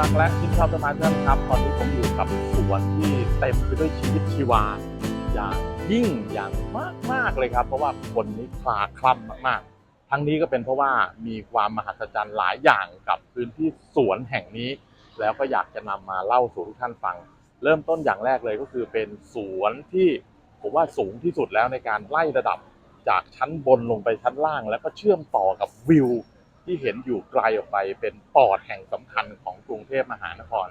รักและชื่นชอบต้นไม้ทุกท่านครับ ตอนนี้ผมอยู่กับสวนที่เต็มไปด้วยชีวิตชีวา อย่างยิ่งอย่างมากมากเลยครับ เพราะว่าคนนี้คลาคล่ำมากๆ ทั้งนี้ก็เป็นเพราะว่ามีความมหัศจรรย์หลายอย่างกับพื้นที่สวนแห่งนี้ แล้วก็อยากจะนำมาเล่าสู่ทุกท่านฟัง เริ่มต้นอย่างแรกเลยก็คือเป็นสวนที่ผมว่าสูงที่สุดแล้วในการไล่ระดับจากชั้นบนลงไปชั้นล่าง แล้วก็เชื่อมต่อกับวิว ที่เห็นอยู่ไกลออกไปเป็นปอดแห่งสำคัญของกรุงเทพมหานคร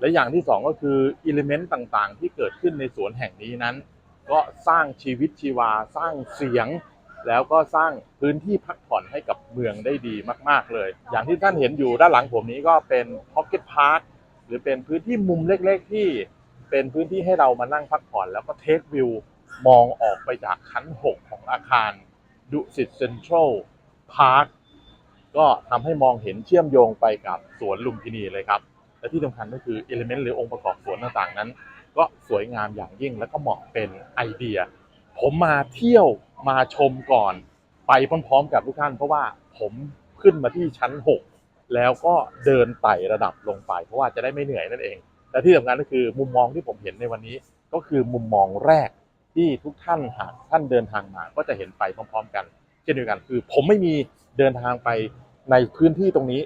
และอย่างที่สองก็คืออิเลเมนต์ต่างๆ ที่เกิดขึ้นในสวนแห่งนี้นั้น ก็สร้างชีวิตชีวาสร้างเสียง แล้วก็สร้างพื้นที่พักผ่อนให้กับเมืองได้ดีมาก ๆเลย อย่างที่ท่านเห็นอยู่ด้านหลังผมนี้ก็เป็นพ็อกเก็ตพาร์คหรือเป็นพื้นที่มุมเล็กๆ ที่เป็นพื้นที่ให้เรามานั่งพักผ่อน แล้วก็เทควิวมองออกไปจากชั้น 6 ของอาคารดุสิตเซ็นทรัลพาร์ค ก็ทำให้มองเห็นเชื่อมโยงไปกับสวนลุมพินีเลยครับ และที่สำคัญก็คือเอลิเมนต์หรือองค์ประกอบสวนต่างๆนั้น ก็สวยงามอย่างยิ่งและก็เหมาะเป็นไอเดีย ผมมาเที่ยวมาชมก่อน ไปพร้อมๆกับทุกท่านเพราะว่าผมขึ้นมาที่ชั้น 6 แล้วก็เดินไต่ระดับลงไป เพราะว่าจะได้ไม่เหนื่อยนั่นเอง และที่สำคัญก็คือมุมมองที่ผมเห็นในวันนี้ ก็คือมุมมองแรกที่ทุกท่านหากท่านเดินทางมาก็จะเห็นไปพร้อม ๆ กัน เช่นเดียวกันคือ ผมไม่มี เดินทางไปในพื้นที่ตรงนี้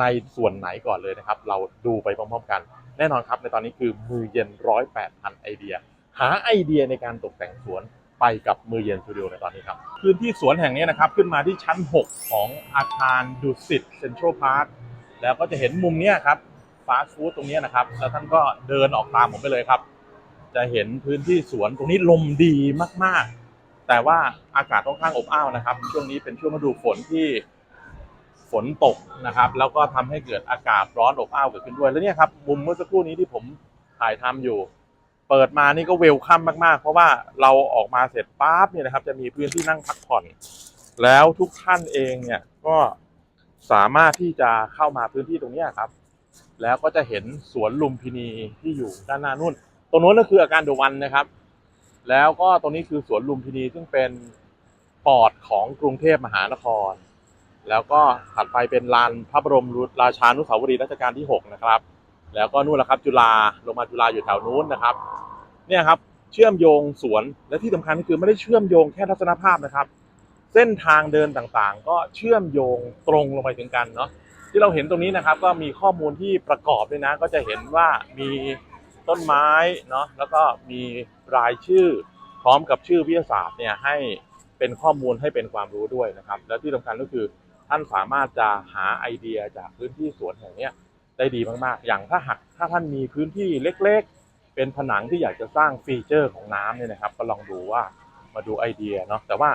ในส่วนไหนก่อนเลยนะครับ เราดูไปพร้อมๆกัน แน่นอนครับในตอนนี้คือมือเย็นร้อยแปดพันไอเดีย หาไอเดียในการตกแต่งสวนไปกับมือเย็นสตูดิโอในตอนนี้ครับ พื้นที่สวนแห่งนี้นะครับ ขึ้นมาที่ชั้น 6 ของอาคารดุสิตเซ็นทรัลพาร์คแล้วก็จะเห็นมุมเนี้ยครับฟาสต์ฟู้ดตรงเนี้ยนะครับ แล้วท่านก็เดินออกตามผมไปเลยครับ จะเห็นพื้นที่สวนตรงนี้ลมดีมากๆ แต่ว่าอากาศค่อนข้างอบอ้าวนะครับ ช่วงนี้เป็นช่วงฤดูฝนที่ฝนตกนะครับ แล้วก็ทำให้เกิดอากาศร้อนอบอ้าวเกิดขึ้นด้วยแล้วเนี่ยครับมุมเมื่อสักครู่นี้ที่ผมถ่ายทำอยู่ เปิดมานี่ก็เวลคัมมากๆ เพราะว่าเราออกมาเสร็จปั๊บเนี่ยนะครับ จะมีพื้นที่นั่งพักผ่อน แล้วทุกท่านเองเนี่ยก็สามารถที่จะเข้ามาพื้นที่ตรงนี้ครับ แล้วก็จะเห็นสวนลุมพินีที่อยู่ด้านหน้านู่น ตรงนู้นก็คืออาการเดวันนะครับ แล้วก็ตรงนี้คือสวนลุมพินีซึ่งเป็นปอดของกรุงเทพมหานคร แล้วก็ถัดไปเป็นลานพระบรมราชานุสาวรีย์รัชกาลที่ 6 นะครับ แล้วก็นู่นแหละครับจุฬาลงมาจุฬาอยู่แถวนู้นนะครับ เนี่ยครับเชื่อมโยงสวนและที่สำคัญก็คือไม่ได้เชื่อมโยงแค่ทัศนภาพนะครับ เส้นทางเดินต่างๆ ก็เชื่อมโยงตรงลงไปถึงกันเนาะที่เราเห็นตรงนี้นะครับก็มีข้อมูลที่ประกอบด้วยนะ ก็จะเห็นว่ามี ต้นไม้เนาะแล้วก็มีรายชื่อพร้อมกับชื่อวิทยาศาสตร์เนี่ยให้เป็นข้อมูลให้เป็นความรู้ด้วยนะครับ และที่สำคัญก็คือท่านสามารถจะหาไอเดียจากพื้นที่สวนแห่งนี้ได้ดีมากๆ อย่างถ้าหากถ้าท่านมีพื้นที่เล็กๆ เป็นผนังที่อยากจะสร้างฟีเจอร์ของน้ำเนี่ยนะครับ ก็ลองดูว่ามาดูไอเดียเนาะแต่ว่า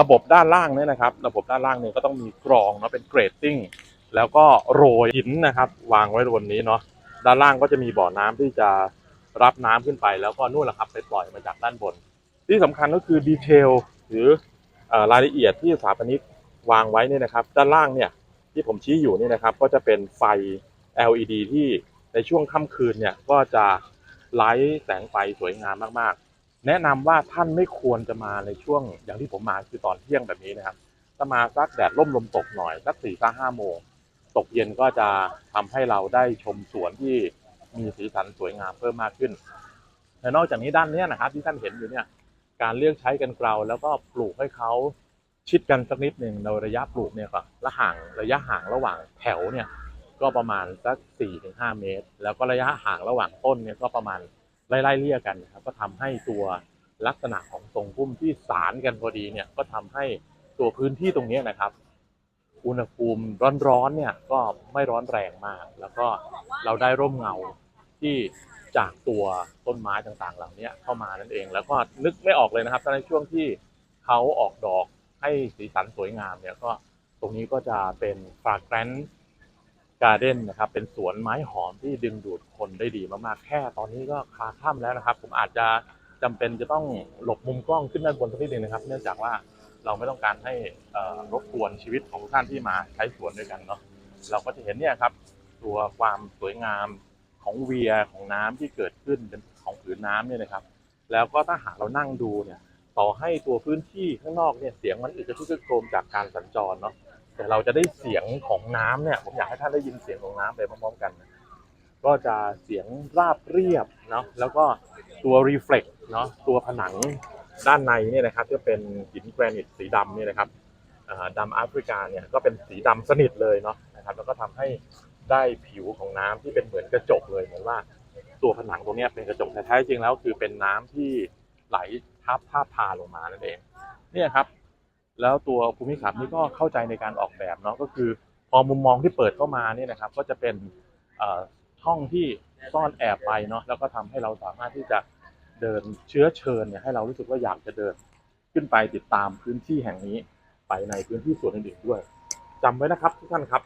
ระบบด้านล่างเนี่ยนะครับ ระบบด้านล่างเนี่ยก็ต้องมีกรองเนาะเป็นเกรดติ้งแล้วก็โรยหินนะครับ วางไว้บนนี้เนาะ ด้านล่างก็จะมีบ่อน้ำที่จะรับน้ำขึ้นไป แล้วก็นู่นแหละครับไปปล่อยมาจากด้านบน ที่สำคัญก็คือดีเทลหรือรายละเอียดที่สถาปนิกวางไว้เนี่ยนะครับ ด้านล่างเนี่ยที่ผมชี้อยู่นี่นะครับก็จะเป็นไฟ LED ที่ในช่วงค่ำคืนเนี่ยก็จะไลท์แสงไฟสวยงามมากๆ แนะนำว่าท่านไม่ควรจะมาในช่วงอย่างที่ผมมาคือตอนเที่ยงแบบนี้นะครับถ้ามาสักแดดร่มลมตกหน่อยสักสี่ห้าโมง ตกเย็นก็จะทำให้เราได้ชมสวนที่มีสีสันสวยงามเพิ่มมากขึ้นและนอกจากนี้ด้านนี้นะครับที่ท่านเห็นอยู่เนี่ยการเลือกใช้กันเกลาแล้วก็ปลูกให้เขาชิดกันสักนิดหนึ่งในระยะปลูกเนี่ยก็ละห่างระยะห่างระหว่างแถวเนี่ยก็ประมาณสัก4-5ถึงเมตร แล้วก็ระยะห่างระหว่างต้นเนี่ยก็ประมาณไล่ๆเลี่ยกันนะครับก็ทำให้ตัวลักษณะของทรงพุ่มที่สารกันพอดีเนี่ยก็ทำให้ตัวพื้นที่ตรงนี้นะครับ อุณหภูมิร้อนๆเนี่ยก็ไม่ร้อนแรงมาก แล้วก็เราได้ร่มเงาที่จากตัวต้นไม้ต่างๆ เหล่านี้เข้ามานั่นเอง แล้วก็นึกไม่ออกเลยนะครับในช่วงที่เขาออกดอกให้สีสันสวยงามเนี่ยก็ตรงนี้ก็จะเป็นฟาแกรนการ์เด้นนะครับ เป็นสวนไม้หอมที่ดึงดูดคนได้ดีมากๆ แค่ตอนนี้ก็คลาค่ำแล้วนะครับ ผมอาจจะจำเป็นจะต้องหลบมุมกล้องขึ้นด้านบนสักนิดหนึงนะครับ เนื่องจากว่า เราไม่ต้องการให้รบกวนชีวิตของทุกท่านที่มาใช้สวนด้วยกันเนาะเราก็จะเห็นเนี่ยครับ ตัวความสวยงามของเวียของน้ำที่เกิดขึ้นเป็นของผืนน้ำเนี่ยนะครับ แล้วก็ถ้าหากเรานั่งดูเนี่ยต่อให้ตัวพื้นที่ข้างนอกเนี่ยเสียงมันอึกกระทึกกระโครมจากการสัญจรเนาะแต่เราจะได้เสียงของน้ำเนี่ยผมอยากให้ท่านได้ยินเสียงของน้ำไปพร้อมๆกันนะก็จะเสียงราบเรียบเนาะแล้วก็ตัวรีเฟล็กเนาะตัวผนัง ด้านในเนี่ยนะครับจะเป็นหินแกรนิตสีดำเนี่ยนะครับดำแอฟริกาเนี่ยก็เป็นสีดำสนิทเลยเนาะนะครับแล้วก็ทำให้ได้ผิวของน้ำที่เป็นเหมือนกระจกเลยเหมือนว่าตัวผนังตรงนี้เป็นกระจกแท้จริงแล้ว คือเป็นน้ำที่ไหลทับทาบทาลงมานั่นเองเนี่ยครับ แล้วตัวภูมิขับนี่ก็เข้าใจในการออกแบบเนาะก็คือ พอมุมมองที่เปิดเข้ามาเนี่ยนะครับ ก็จะเป็นเอ่อช่องที่ซ่อนแอบไปเนาะแล้วก็ทำให้เราสามารถที่จะ เดินเชื้อเชิญเนี่ยให้เรารู้สึกว่าอยากจะเดินขึ้นไปติดตามพื้นที่แห่งนี้ไปในพื้นที่ส่วนอื่นๆด้วยจำไว้นะครับทุกท่านครับ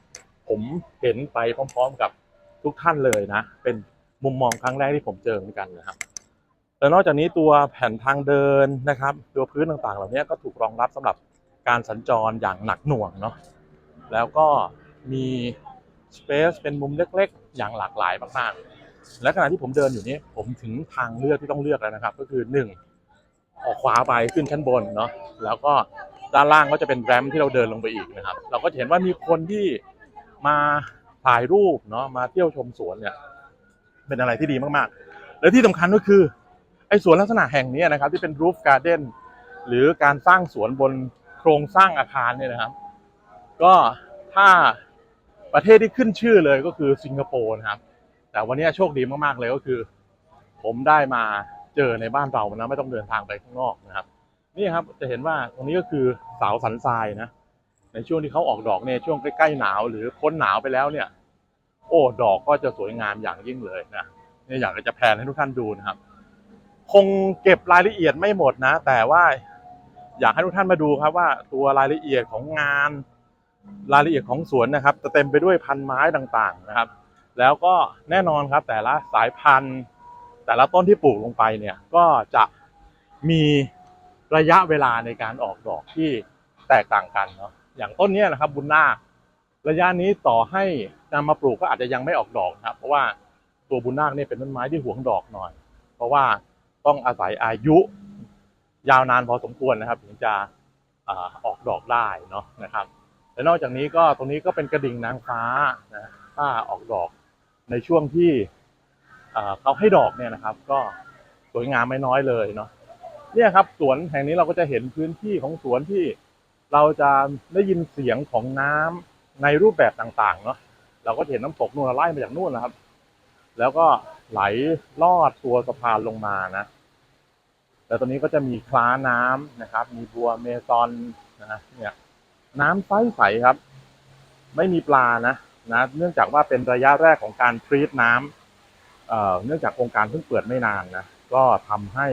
ผมเห็นไปพร้อม ๆกับทุกท่านเลยนะ เป็นมุมมองครั้งแรกที่ผมเจอเหมือนกันนะครับแล้วนอกจากนี้ตัวแผ่นทางเดินนะครับ ตัวพื้นต่างๆ เหล่านี้ก็ถูกรองรับสำหรับการสัญจรอย่างหนักหน่วงเนาะแล้วก็มีสเปซเป็นมุมเล็ก ๆ อย่างหลากหลายมากๆ และขณะที่ผมเดินอยู่นี้ผมถึงทางเลือกที่ต้องเลือกแล้วนะครับ ก็คือหนึ่งออกขวาไปขึ้นชั้นบนเนาะแล้วก็ด้านล่างก็จะเป็นแรมที่เราเดินลงไปอีกนะครับ เราก็เห็นว่ามีคนที่มาถ่ายรูปเนาะมาเที่ยวชมสวนเนี่ยเป็นอะไรที่ดีมากๆ และที่สำคัญก็คือไอ้สวนลักษณะแห่งนี้นะครับ ที่เป็น roof garden หรือการสร้างสวนบนโครงสร้างอาคารเนี่ยนะครับ ก็ถ้าประเทศที่ขึ้นชื่อเลยก็คือสิงคโปร์นะครับ แต่วันนี้โชคดีมากๆเลยก็คือ ผมได้มาเจอในบ้านเรานะไม่ต้องเดินทางไปข้างนอกนะครับ นี่ครับจะเห็นว่าตรงนี้ก็คือเสาสันทรายนะในช่วงที่เขาออกดอกเนี่ยช่วงใกล้ๆหนาวหรือพ้นหนาวไปแล้วเนี่ย โอ้ดอกก็จะสวยงามอย่างยิ่งเลยนะนี่อยากจะแพนให้ทุกท่านดูนะครับ คงเก็บรายละเอียดไม่หมดนะ แต่ว่าอยากให้ทุกท่านมาดูครับว่าตัวรายละเอียดของงาน รายละเอียดของสวนนะครับจะเต็มไปด้วยพันไม้ต่างๆนะครับ แล้วก็แน่นอนครับแต่ละสายพันธุ์ แต่ละต้นที่ปลูกลงไปเนี่ยก็จะมีระยะเวลาในการออกดอกที่แตกต่างกันเนาะอย่างต้นนี้นะครับบุญนาคระยะนี้ต่อให้นำมาปลูกก็อาจจะยังไม่ออกดอกนะครับเพราะว่าตัวบุญนาคเนี่ยเป็นต้นไม้ที่หวงดอกหน่อย เพราะว่าต้องอาศัยอายุยาวนานพอสมควรนะครับถึงจะอออกดอกได้เนาะนะครับและนอกจากนี้ก็ตรงนี้ก็เป็นกระดิ่งนางฟ้านะถ้าออกดอก ในช่วงที่เขาให้ดอกเนี่ยนะครับ ก็สวยงามไม่น้อยเลยเนาะเนี่ยครับสวนแห่งนี้เราก็จะเห็นพื้นที่ของสวนที่เราจะได้ยินเสียงของน้ำในรูปแบบต่างๆเนาะเราก็จะเห็นน้ำตกนู่นไล่มาจากนู่นนะครับ แล้วก็ไหลลอดตัวสะพานลงมานะแล้วตอนนี้ก็จะมีคล้าน้ำนะครับ มีบัวเมซอนนะเนี่ย น้ำใสๆครับ ไม่มีปลานะ นะเนื่องจากว่าเป็นระยะแรกของการทรีตน้ำเอ่อเนื่องจากโครงการเพิ่งเปิดไม่นานนะก็ทำให้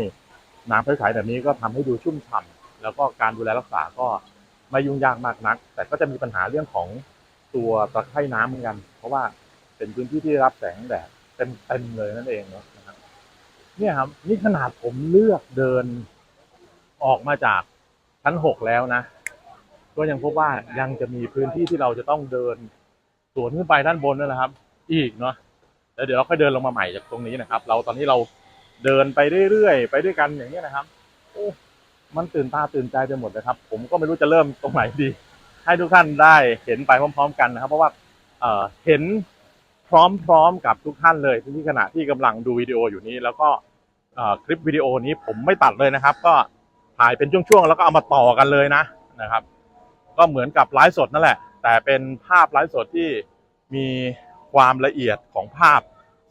น้ำใสๆแบบนี้ก็ทำให้ดูชุ่มฉ่ำแล้วก็การดูแลรักษาก็ไม่ยุ่งยากมากนัก แต่ก็จะมีปัญหาเรื่องของตัวตะไคร่น้ำเหมือนกัน เพราะว่าเป็นพื้นที่ที่รับแสงแดดเต็มๆเลยนั่นเองเนาะเนี่ยครับนี่ขนาดผมเลือกเดินออกมาจากชั้นหกแล้วนะ ก็ยังพบว่ายังจะมีพื้นที่ที่เราจะต้องเดิน สวนขึ้นไปด้านบนนั่นแหละครับ อีกเนาะแล้วเดี๋ยวเราค่อยเดินลงมาใหม่จากตรงนี้นะครับ เราตอนนี้เราเดินไปเรื่อยๆไปด้วยกันอย่างนี้นะครับ โอ้มันตื่นตาตื่นใจไปหมดเลยครับ ผมก็ไม่รู้จะเริ่มตรงไหนดี ให้ทุกท่านได้เห็นไปพร้อม ๆ กันนะครับ เพราะว่าเเห็นพร้อมๆกับทุกท่านเลยที่ขณะที่กำลังดูวิดีโออยู่นี้ แล้วก็คลิปวิดีโอนี้ผมไม่ตัดเลยนะครับ ก็ถ่ายเป็นช่วงๆแล้วก็เอามาต่อกันเลยนะนะครับ ก็เหมือนกับไลฟ์สดนั่นแหละ แต่เป็นภาพไลฟ์สดที่มีความละเอียดของภาพ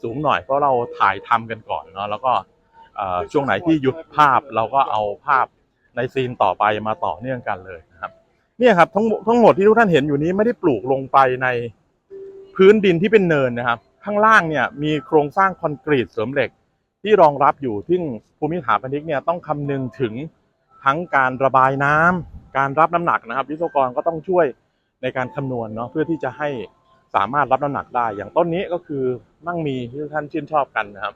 สูงหน่อยเพราะเราถ่ายทำกันก่อนเนาะแล้วก็ช่วงไหนที่หยุดภาพเราก็เอาภาพในซีนต่อไปมาต่อเนื่องกันเลยนะครับเนี่ยครับทั้งทั้งหมดที่ทุกท่านเห็นอยู่นี้ไม่ได้ปลูกลงไปในพื้นดินที่เป็นเนินนะครับ ข้างล่างเนี่ยมีโครงสร้างคอนกรีตเสริมเหล็กที่รองรับอยู่ซึ่งภูมิสถาปนิกเนี่ยต้องคำนึงถึงทั้งการระบายน้ำการรับน้ำหนักนะครับ วิศวกรก็ต้องช่วย ในการคำนวณเนาะเพื่อที่จะให้สามารถรับน้ำหนักได้ อย่างต้นนี้ก็คือมั่งมีที่ท่านชื่นชอบกันนะครับ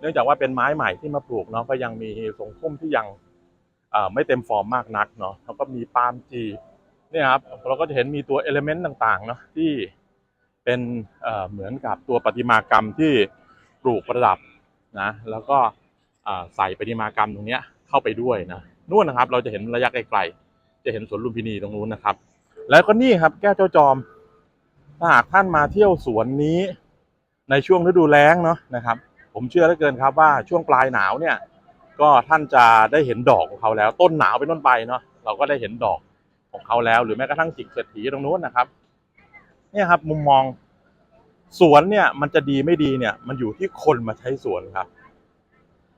เนื่องจากว่าเป็นไม้ใหม่ที่มาปลูกเนาะก็ยังมีทรงพุ่มที่ยังไม่เต็มฟอร์มมากนักเนาะแล้วก็มีปาล์มจีเนี่ยครับเราก็จะเห็นมีตัวเอลิเมนต์ต่างๆเนาะที่เป็นเหมือนกับตัวประติมากรรมที่ปลูกประดับนะแล้วก็ใส่ประติมากรรมตรงนี้เข้าไปด้วยนะนู่นนะครับ เราจะเห็นระยะไกลๆจะเห็นสวนลุมพินีตรงนู้นนะครับ แล้วก็นี่ครับแก้วเจ้าจอม ถ้าหากท่านมาเที่ยวสวนนี้ ในช่วงฤดูแล้งเนาะนะครับ ผมเชื่อเหลือเกินครับว่าช่วงปลายหนาวเนี่ย ก็ท่านจะได้เห็นดอกของเขาแล้ว ต้นหนาวเป็นต้นไปเนาะเราก็ได้เห็นดอกของเขาแล้ว หรือแม้กระทั่งจิกเศรษฐีตรงนู้นนะครับ เนี่ยครับมุมมองสวนเนี่ยมันจะดีไม่ดีเนี่ย มันอยู่ที่คนมาใช้สวนครับ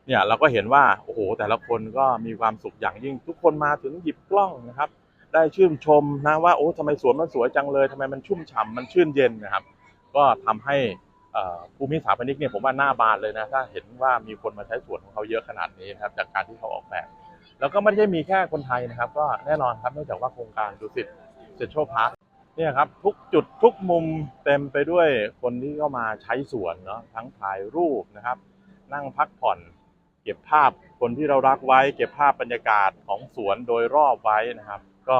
เนี่ยเราก็เห็นว่าโอ้โหแต่ละคนก็มีความสุขอย่างยิ่ง ทุกคนมาถึงหยิบกล้องนะครับ ได้ชื่นชมนะว่าโอ้ทำไมสวนมันสวยจังเลยทำไมมันชุ่มฉ่ำมันชื่นเย็นนะครับ ก็ทำให้ภูมิสถาปนิกเนี่ยผมว่าหน้าบานเลยนะถ้าเห็นว่ามีคนมาใช้สวนของเขาเยอะขนาดนี้นะครับจากการที่เขาออกแบบ แล้วก็ไม่ใช่มีแค่คนไทยนะครับ ก็แน่นอนครับเนื่องจากว่าโครงการดุสิตเซ็นทรัลพาร์คเนี่ยครับทุกจุดทุกมุมเต็มไปด้วยคนที่เข้ามาใช้สวนเนาะทั้งถ่ายรูปนะครับ นั่งพักผ่อน เก็บภาพคนที่เรารักไว้ เก็บภาพบรรยากาศของสวนโดยรอบไว้นะครับ ก็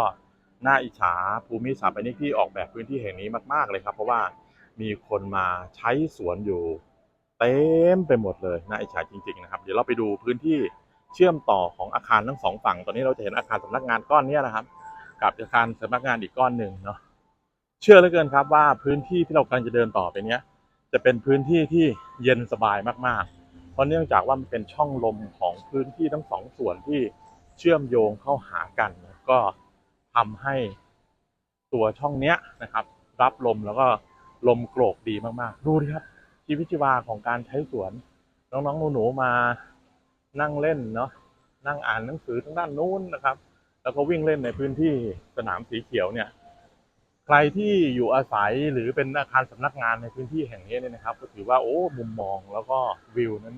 น่าอิจฉาภูมิสถาปนิกที่ออกแบบพื้นที่แห่งนี้มากๆเลยครับ เพราะว่ามีคนมาใช้สวนอยู่เต็มไปหมดเลยน่าอิจฉาจริง ๆ นะครับ เดี๋ยวเราไปดูพื้นที่เชื่อมต่อของอาคารทั้งสองฝั่ง ตอนนี้เราจะเห็นอาคารสำนักงานก้อนนี้นะครับ กับอาคารสำนักงานอีกก้อนหนึ่งเนาะเชื่อเหลือเกินครับว่าพื้นที่ที่เรากำลังจะเดินต่อไปเนี้ยจะเป็นพื้นที่ที่เย็นสบายมากๆ เพราะเนื่องจากว่ามันเป็นช่องลมของพื้นที่ทั้งสองส่วนที่เชื่อมโยงเข้าหากันก็ ทำให้ตัวช่องเนี้ยนะครับ รับลมแล้วก็ลมโกรกดีมากๆ ดูดิครับ ชีวิตชีวาของการใช้สวน น้องๆหนูๆมานั่งเล่นเนาะนั่งอ่านหนังสือทางด้านนู้นนะครับ แล้วก็วิ่งเล่นในพื้นที่สนามสีเขียวเนี่ย ใครที่อยู่อาศัยหรือเป็นอาคารสำนักงานในพื้นที่แห่งนี้เนี่ยนะครับ ก็ถือว่าโอ้มุมมองแล้วก็วิวนั้น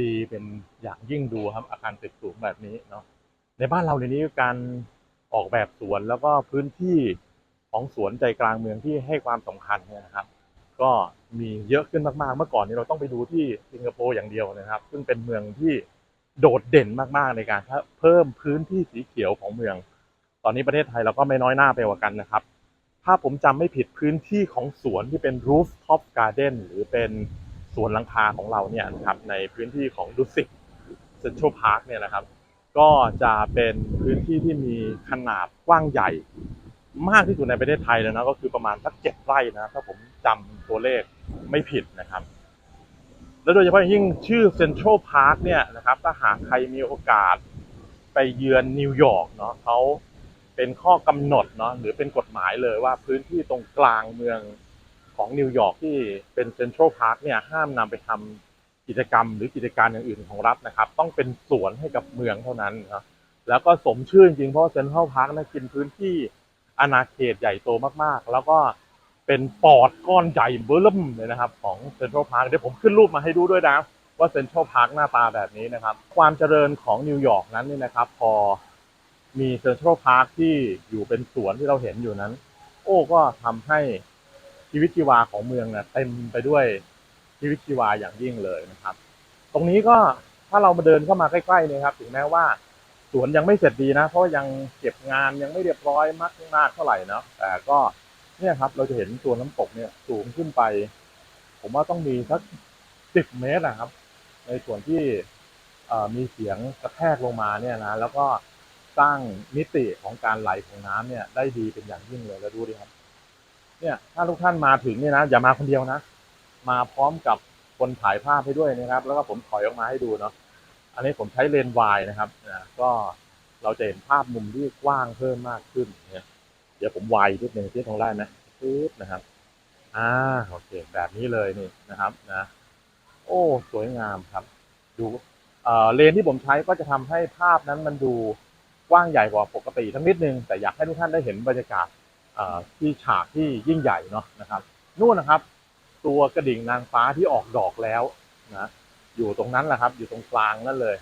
ดีเป็นอย่างยิ่งดูครับอาคารตึกสูงแบบนี้เนาะในบ้านเราในนี้การ ออกแบบสวนแล้วก็พื้นที่ของสวนใจกลางเมืองที่ให้ความสำคัญเนี่ยนะครับ ก็มีเยอะขึ้นมากๆ เมื่อก่อนนี้เราต้องไปดูที่สิงคโปร์อย่างเดียวนะครับ ซึ่งเป็นเมืองที่โดดเด่นมากๆในการเพิ่มพื้นที่สีเขียวของเมือง ตอนนี้ประเทศไทยเราก็ไม่น้อยหน้าไปกว่ากันนะครับ ถ้าผมจำไม่ผิดพื้นที่ของสวนที่เป็น rooftop garden หรือเป็นสวนหลังคาของเราเนี่ยนะครับในพื้นที่ของดุสิตเซ็นทรัลพาร์คเนี่ยนะครับ ก็จะเป็นพื้นที่ที่มีขนาดกว้างใหญ่ มากที่สุดในประเทศไทยแล้วนะก็คือประมาณสักเจ็ดไร่นะถ้าผมจำตัวเลขไม่ผิดนะครับ แล้วโดยเฉพาะยิ่งชื่อเซ็นทรัลพาร์คเนี่ยนะครับถ้าหากใครมีโอกาสไปเยือนนิวยอร์กเนาะเขาเป็นข้อกำหนดเนาะหรือเป็นกฎหมายเลยว่าพื้นที่ตรงกลางเมืองของนิวยอร์กที่เป็นเซ็นทรัลพาร์คเนี่ยห้ามนำไปทำ กิจกรรมหรือกิจการอย่างอื่นของรัฐนะครับ ต้องเป็นสวนให้กับเมืองเท่านั้นนะแล้วก็สมชื่อจริงเพราะเซ็นทรัลพาร์คนะกินพื้นที่อาณาเขตใหญ่โตมากๆ แล้วก็เป็นปอดก้อนใหญ่เบิ่มเลยนะครับ ของเซ็นทรัลพาร์คเดี๋ยวผมขึ้นรูปมาให้ดูด้วยนะ ว่าเซ็นทรัลพาร์คหน้าตาแบบนี้นะครับ ความเจริญของนิวยอร์กนั้นนี่นะครับ พอมีเซ็นทรัลพาร์คที่อยู่เป็นสวนที่เราเห็นอยู่นั้น โอ้ก็ทำให้ชีวิตชีวาของเมืองนี่ยเต็มไปด้วย ชีวิตชีวาอย่างยิ่งเลยนะครับ ตรงนี้ก็ถ้าเรามาเดินเข้ามาใกล้ๆเนี่ยครับ ถึงแม้ว่าสวนยังไม่เสร็จดีนะ เพราะยังเก็บงานยังไม่เรียบร้อยมากมากเท่าไหร่นะแต่ก็เนี่ยครับ เราจะเห็นตัวน้ำตกเนี่ยสูงขึ้นไป ผมว่าต้องมีสักสิบเมตรนะครับ ในส่วนที่มีเสียงกระแทกลงมาเนี่ยนะ แล้วก็สร้างมิติของการไหลของน้ำเนี่ย ได้ดีเป็นอย่างยิ่งเลยแล้วดูดิครับ เนี่ย ถ้าทุกท่านมาถึงเนี่ยนะ อย่ามาคนเดียวนะ มาพร้อมกับคนถ่ายภาพให้ด้วยนะครับ แล้วก็ผมถอยออกมาให้ดูเนาะอันนี้ผมใช้เลนส์วายนะครับนะก็เราจะเห็นภาพมุมที่กว้างเพิ่มมากขึ้นเนี่ยเดี๋ยวผมวายนิดนึงที่ตรงได้ไหมปึ๊บนะครับอ่าโอเคแบบนี้เลยนี่นะครับนะ โอ้สวยงามครับ ดูเอ่อเลนที่ผมใช้ก็จะทำให้ภาพนั้นมันดูกว้างใหญ่กว่าปกติทั้งนิดนึงแต่อยากให้ทุกท่านได้เห็นบรรยากาศเอ่อที่ฉากที่ยิ่งใหญ่เนาะนะครับนู่นนะครับ ตัวกระดิ่งนางฟ้าที่ออกดอกแล้วนะอยู่ตรงนั้นแหละครับ อยู่ตรงกลางนั่นเลย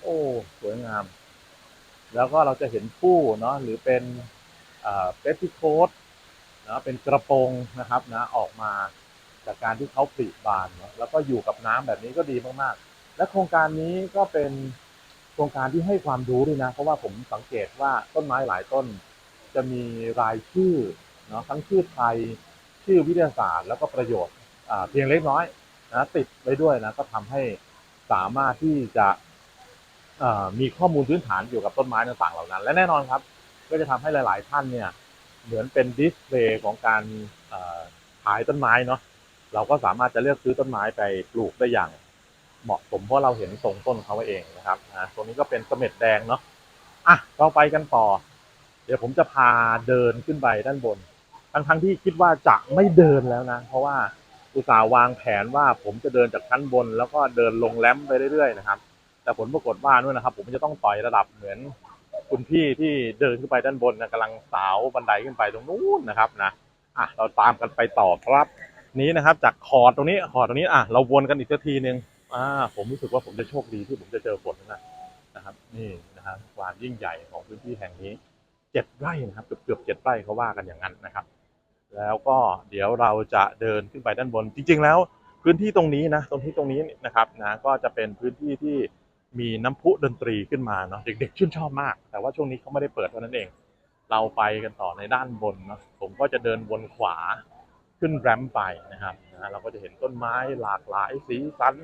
โอ้สวยงาม แล้วก็เราจะเห็นผู้เนาะหรือเป็นเปปติโคตนะเป็นกระโปรงนะครับนะออกมาจากการที่เขาปริบานเนาะแล้วก็อยู่กับน้ำแบบนี้ก็ดีมากๆ และโครงการนี้ก็เป็นโครงการที่ให้ความรู้ด้วยนะ เพราะว่าผมสังเกตว่าต้นไม้หลายต้น จะมีรายชื่อเนาะทั้งชื่อไทย ชื่อวิทยาศาสตร์แล้วก็ประโยชน์เพียงเล็กน้อยนะติดไว้ด้วยนะก็ทำให้สามารถที่จะมีข้อมูลพื้นฐานเกี่ยวกับต้นไม้ต่างๆเหล่านั้น และแน่นอนครับ ก็จะทำให้หลาย ๆ ท่านเนี่ยเหมือนเป็นดิสเพลย์ของการขายต้นไม้เนาะเราก็สามารถจะเลือกซื้อต้นไม้ไปปลูกได้อย่างเหมาะสมเพราะเราเห็นทรงต้นเขาเองนะครับนะตรงนี้ก็เป็นเสม็ดแดงเนาะอะเราไปกันต่อ เดี๋ยวผมจะพาเดินขึ้นไปด้านบน ทั้งทั้งที่คิดว่าจะไม่เดินแล้วนะ เพราะว่าอุตสาห์วางแผนว่าผมจะเดินจากชั้นบน แล้วก็เดินลงแลมไปเรื่อยๆนะครับ แต่ผลปรากฏว่านู่นนะครับ ผมจะต้องต่อยระดับเหมือนคุณพี่ที่เดินขึ้นไปด้านบนนะกำลังสาวบันไดขึ้นไปตรงนู้นนะครับนะอะเราตามกันไปต่อครับนี้นะครับ จากคอร์ดตรงนี้คอร์ดตรงนี้อะเราวนกันอีกสักทีนึงอ่าผมรู้สึกว่าผมจะโชคดีที่ผมจะเจอฝนนะนะครับ นี่นะครับความยิ่งใหญ่ของพื้นที่แห่งนี้เจ็ดไร่นะครับเกือบเกือบเจ็ดไร่เขาว่ากันอย่างนั้นนะครับ แล้วก็เดี๋ยวเราจะเดินขึ้นไปด้านบน จริง ๆ แล้วพื้นที่ตรงนี้นะตรงที่ตรงนี้นะครับนะก็จะเป็นพื้นที่ที่มีน้ำพุดนตรีขึ้นมาเนาะเด็กๆชื่นชอบมาก แต่ว่าช่วงนี้เขาไม่ได้เปิดเท่านั้นเอง เราไปกันต่อในด้านบนเนาะผมก็จะเดินวนขวาขึ้นแรมไปนะครับนะเราก็จะเห็นต้นไม้หลากหลายสีสัน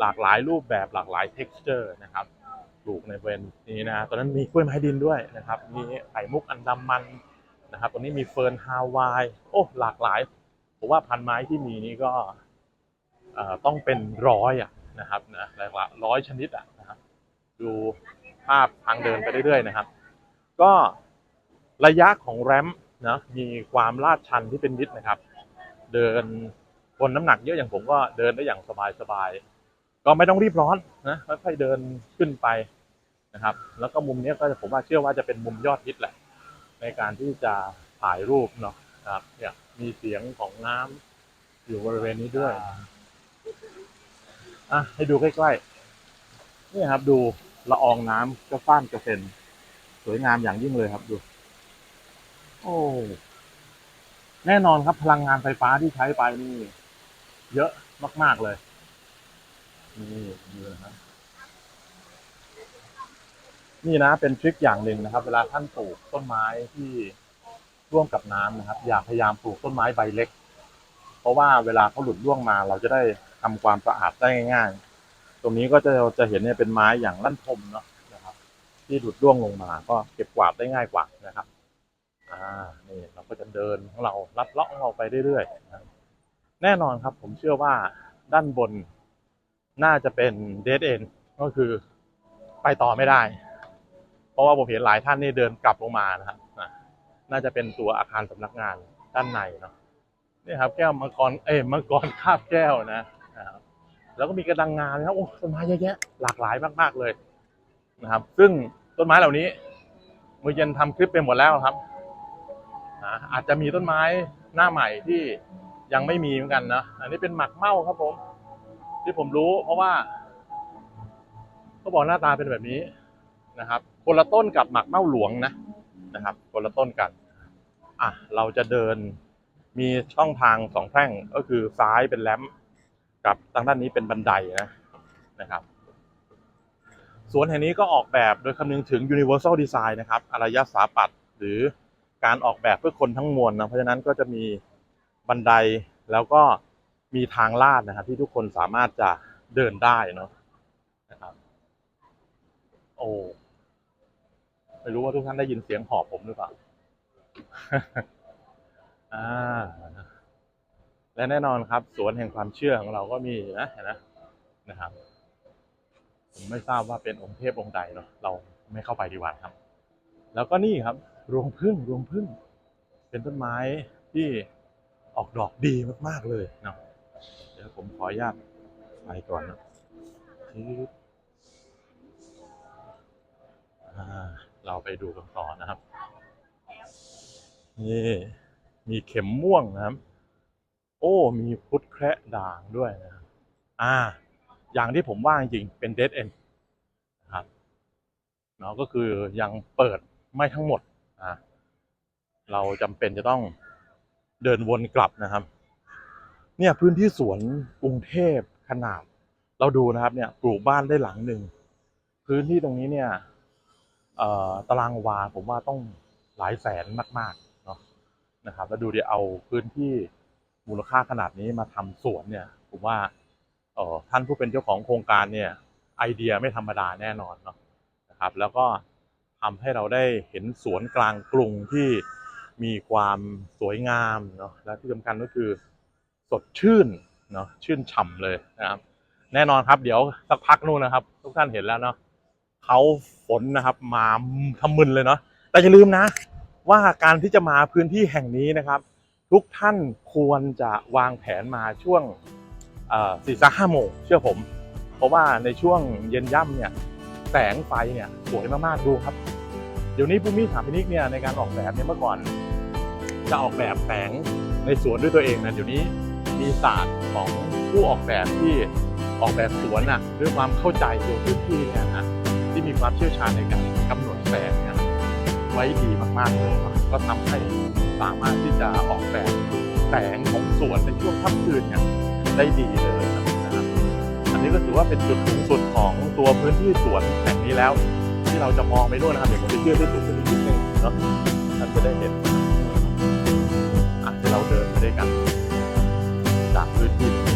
หลากหลายรูปแบบหลากหลาย texture นะครับปลูกในบริเวณนี้นะตอนนั้นมีกล้วยไม้ดินด้วยนะครับมีไข่มุกอันดามัน นะครับตรงนี้มีเฟิร์นฮาวาย โอ้ หลากหลาย ผมว่าพันไม้ที่มีนี่ก็ต้องเป็นร้อยอะนะครับนะหลายกว่าร้อยชนิดอะนะครับดูภาพทางเดินไปเรื่อยๆนะครับ ก็ระยะของแรมนะมีความลาดชันที่เป็นมิดนะครับ เดินคนน้ำหนักเยอะอย่างผมก็เดินได้อย่างสบายๆก็ไม่ต้องรีบร้อนนะค่อยๆเดินขึ้นไปนะครับ แล้วก็มุมนี้ก็ผมว่าเชื่อว่าจะเป็นมุมยอดฮิตแหละ ในการที่จะถ่ายรูปเนาะนะครับเนี่ยมีเสียงของน้ำอยู่บริเวณนี้ด้วย อะให้ดูใกล้ๆนี่ครับ ดูละอองน้ำกระฟ้านกระเซ็นสวยงามอย่างยิ่งเลยครับดู โอ้แน่นอนครับพลังงานไฟฟ้าที่ใช้ไปนี่ เยอะมาก ๆเลย นี่ดูนะครับ นี่นะเป็นทริคอย่างหนึ่งนะครับ เวลาท่านปลูกต้นไม้ที่ร่วมกับน้ำนะครับ อย่าพยายามปลูกต้นไม้ใบเล็ก เพราะว่าเวลาเขาหลุดร่วงมา เราจะได้ทำความสะอาดได้ง่าย ๆ ตรงนี้ก็จะจะเห็นเนี่ยเป็นไม้อย่างลั่นทมเนาะนะครับ ที่หลุดร่วงลงมาก็เก็บกวาดได้ง่ายกว่านะครับอ่านี่เราก็จะเดินของเราลัดเลาะของเราไปเรื่อยๆนะแน่นอนครับ ผมเชื่อว่าด้านบนน่าจะเป็นเด d เอนก็คือไปต่อไม่ได้ เพราะว่าผมเห็นหลายท่านนี่เดินกลับลงมานะครับอะน่าจะเป็นตัวอาคารสำนักงานด้านในเนาะนี่ครับ แก้วมังกรเอ้ยมังกรคาบแก้วนะแล้วก็มีกระดังงานะครับโอ้ต้นไม้เยอะแยะหลากหลายมากๆเลยนะครับ ซึ่งต้นไม้เหล่านี้มือเย็นทำคลิปไปหมดแล้วครับนะอาจจะมีต้นไม้หน้าใหม่ที่ยังไม่มีเหมือนกันนะอันนี้เป็นหมักเม่าครับผม ที่ผมรู้ เพราะว่าเขาบอกหน้าตาเป็นแบบนี้ นะครับ คนละต้นกับหมักเม่าหลวงนะนะครับ คนละต้นกันอะเราจะเดินมีช่องทางสองแพร่งก็คือซ้ายเป็นแลมกับทางด้านนี้เป็นบันไดนะนะครับสวนแห่งนี้ก็ออกแบบโดยคำนึงถึง universal design นะครับอารยสาปัตหรือการออกแบบเพื่อคนทั้งมวลนะเพราะฉะนั้นก็จะมีบันไดแล้วก็มีทางลาดนะครับที่ทุกคนสามารถจะเดินได้เนาะนะครับโอ้ ไม่รู้ว่าทุกท่านได้ยินเสียงหอบผมหรือเปล่าอ่าและแน่นอนครับ สวนแห่งความเชื่อของเราก็มีนะเห็นไหมนะครับ ผมไม่ทราบว่าเป็นองค์เทพองค์ใดเนาะเราไม่เข้าไปดีกว่าครับ แล้วก็นี่ครับรวงพึ่งรวงพึ่ง เป็นต้นไม้ที่ออกดอกดีมากๆเลยเนาะเดี๋ยวผมขออนุญาตไปก่อนนะอ่า เราไปดูกันต่อนะครับ นี่ มีเข็มม่วงนะครับ โอ้มีพุทธแคระด่างด้วยนะครับอ่า อย่างที่ผมว่าจริงเป็นเด d เอนนะครับเนาะก็คือยังเปิดไม่ทั้งหมดอ่าเราจำเป็นจะต้องเดินวนกลับนะครับ เนี่ยพื้นที่สวนกรุงเทพขนาด เราดูนะครับเนี่ยปลูกบ้านได้หลังหนึ่งพื้นที่ตรงนี้เนี่ย ตารางวาผมว่าต้องหลายแสนมากๆเนาะนะครับ แล้วดูดิเอาพื้นที่มูลค่าขนาดนี้มาทำสวนเนี่ย ผมว่าเออท่านผู้เป็นเจ้าของโครงการเนี่ย ไอเดียไม่ธรรมดาแน่นอนเนาะนะครับ แล้วก็ทำให้เราได้เห็นสวนกลางกรุงที่มีความสวยงามเนาะและที่สำคัญก็คือสดชื่นเนาะชื่นฉ่ำเลยนะครับ แน่นอนครับเดี๋ยวสักพักนู่นนะครับ ทุกท่านเห็นแล้วเนาะ เขาฝนนะครับมาทำมึนเลยเนาะแต่อย่าลืมนะ ว่าการที่จะมาพื้นที่แห่งนี้นะครับ ทุกท่านควรจะวางแผนมาช่วงสี่สักห้าโมงเชื่อผม เพราะว่าในช่วงเย็นย่ำเนี่ยแสงไฟเนี่ยสวยมากๆดูครับ เดี๋ยวนี้ภูมิสถาปนิกเนี่ยในการออกแบบเนี่ยเมื่อก่อน จะออกแบบแสงในสวนด้วยตัวเองนะเดี๋ยวนี้มีศาสตร์ของผู้ออกแบบที่ออกแบบสวนน่ะด้วยความเข้าใจตัวพื้นที่เนี่ยนะ ที่มีความเชี่ยวชาญในการกำหนดแสงเนี่ยไว้ดีมากๆเลยก็ทำให้สามารถที่จะออกแบบแสงของสวนในช่วงค่ำคืนเนี่ยได้ดีเลยนะครับอันนี้ก็ถือว่าเป็นจุดสูงสุดของตัวพื้นที่สวนแห่งนี้แล้ว ที่เราจะมองไปด้วยนะครับเดี๋ยวผมจะเชื่อที่สูงขึ้นอีกนิดนึงเนาะท่านจะได้เห็นอะที่เราเดินไปด้วยกันจากพื้นที่